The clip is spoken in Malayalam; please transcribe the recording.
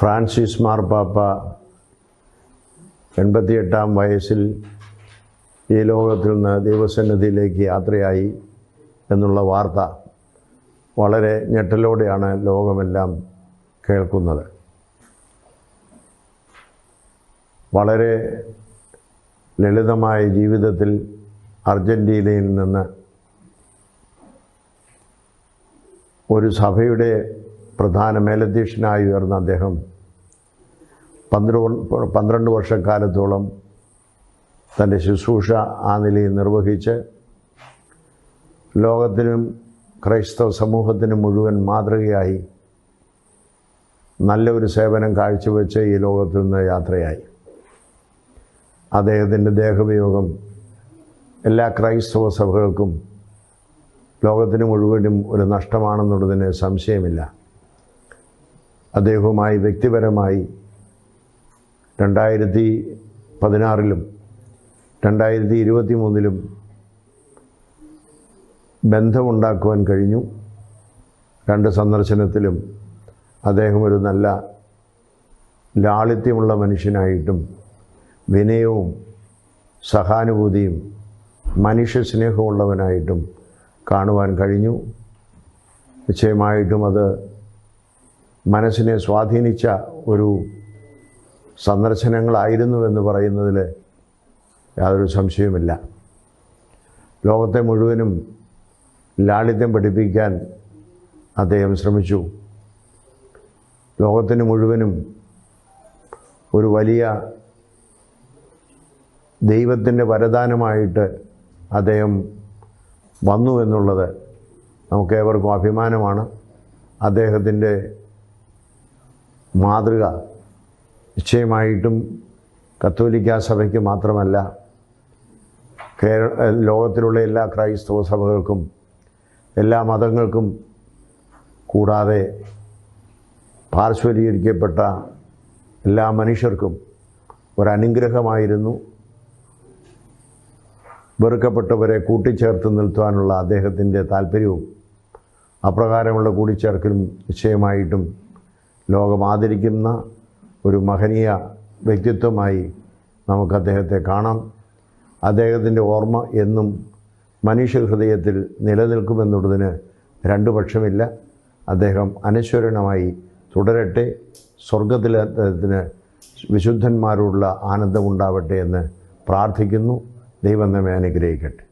ഫ്രാൻസിസ് മാർപ്പാപ്പ എൺപത്തിയെട്ടാം വയസ്സിൽ ഈ ലോകത്തിൽ നിന്ന് ദൈവസന്നിധിയിലേക്ക് യാത്രയായി എന്നുള്ള വാർത്ത വളരെ ഞെട്ടലോടെയാണ് ലോകമെല്ലാം കേൾക്കുന്നത്. വളരെ ലളിതമായ ജീവിതത്തിൽ അർജന്റീനയിൽ നിന്ന് ഒരു സഭയുടെ പ്രധാന മേലധ്യക്ഷനായി ഉയർന്ന അദ്ദേഹം പന്ത്രണ്ട് പന്ത്രണ്ട് വർഷക്കാലത്തോളം തന്റെ ശുശ്രൂഷ ആ നിലയിൽ നിർവഹിച്ച് ലോകത്തിനും ക്രൈസ്തവ സമൂഹത്തിനും മുഴുവൻ മാതൃകയായി നല്ലൊരു സേവനം കാഴ്ചവെച്ച് ഈ ലോകത്തിൽ നിന്ന് യാത്രയായി. അദ്ദേഹത്തിന്റെ ദേഹവിയോഗം എല്ലാ ക്രൈസ്തവ സഭകൾക്കും ലോകത്തിന് മുഴുവനും ഒരു നഷ്ടമാണെന്നുള്ളതിന് സംശയമില്ല. അദ്ദേഹവുമായി വ്യക്തിപരമായി രണ്ടായിരത്തി പതിനാറിലും രണ്ടായിരത്തി ഇരുപത്തി മൂന്നിലും ബന്ധമുണ്ടാക്കുവാൻ കഴിഞ്ഞു. രണ്ട് സന്ദർശനത്തിലും അദ്ദേഹം ഒരു നല്ല ലാളിത്യമുള്ള മനുഷ്യനായിട്ടും വിനയവും സഹാനുഭൂതിയും മനുഷ്യ സ്നേഹമുള്ളവനായിട്ടും കാണുവാൻ കഴിഞ്ഞു. നിശ്ചയമായിട്ടും അത് മനസ്സിനെ സ്വാധീനിച്ച ഒരു സന്ദർശനങ്ങളായിരുന്നുവെന്ന് പറയുന്നതിൽ യാതൊരു സംശയവുമില്ല. ലോകത്തെ മുഴുവനും ലാളിത്യം പഠിപ്പിക്കാൻ അദ്ദേഹം ശ്രമിച്ചു. ലോകത്തിന് മുഴുവനും ഒരു വലിയ ദൈവത്തിന്റെ വരദാനമായിട്ട് അദ്ദേഹം വന്നു എന്നുള്ളത് നമുക്കേവർക്കും അഭിമാനമാണ്. അദ്ദേഹത്തിന്റെ മാതൃക നിശ്ചയമായിട്ടും കത്തോലിക്ക സഭയ്ക്ക് മാത്രമല്ല കേരള ലോകത്തിലുള്ള എല്ലാ ക്രൈസ്തവ സഭകൾക്കും എല്ലാ മതങ്ങൾക്കും കൂടാതെ പാർശ്വരീകരിക്കപ്പെട്ട എല്ലാ മനുഷ്യർക്കും ഒരനുഗ്രഹമായിരുന്നു. വെറുക്കപ്പെട്ടവരെ കൂട്ടിച്ചേർത്ത് നിർത്തുവാനുള്ള അദ്ദേഹത്തിന്റെ താല്പര്യവും അപ്രകാരമുള്ള കൂടിച്ചേർക്കലും നിശ്ചയമായിട്ടും ലോകം ആദരിക്കുന്ന ഒരു മഹനീയ വ്യക്തിത്വമായി നമുക്ക് അദ്ദേഹത്തെ കാണാം. അദ്ദേഹത്തിന്റെ ഓർമ്മ എന്നും മനുഷ്യ ഹൃദയത്തിൽ നിലനിൽക്കുമെന്നുള്ളതിന് രണ്ടു പക്ഷമില്ല. അദ്ദേഹം അനശ്വരണമായി തുടരട്ടെ. സ്വർഗത്തിൽ അദ്ദേഹത്തിന് വിശുദ്ധന്മാരോടുള്ള ആനന്ദമുണ്ടാവട്ടെ എന്ന് പ്രാർത്ഥിക്കുന്നു. ദൈവം നമ്മെ അനുഗ്രഹിക്കട്ടെ.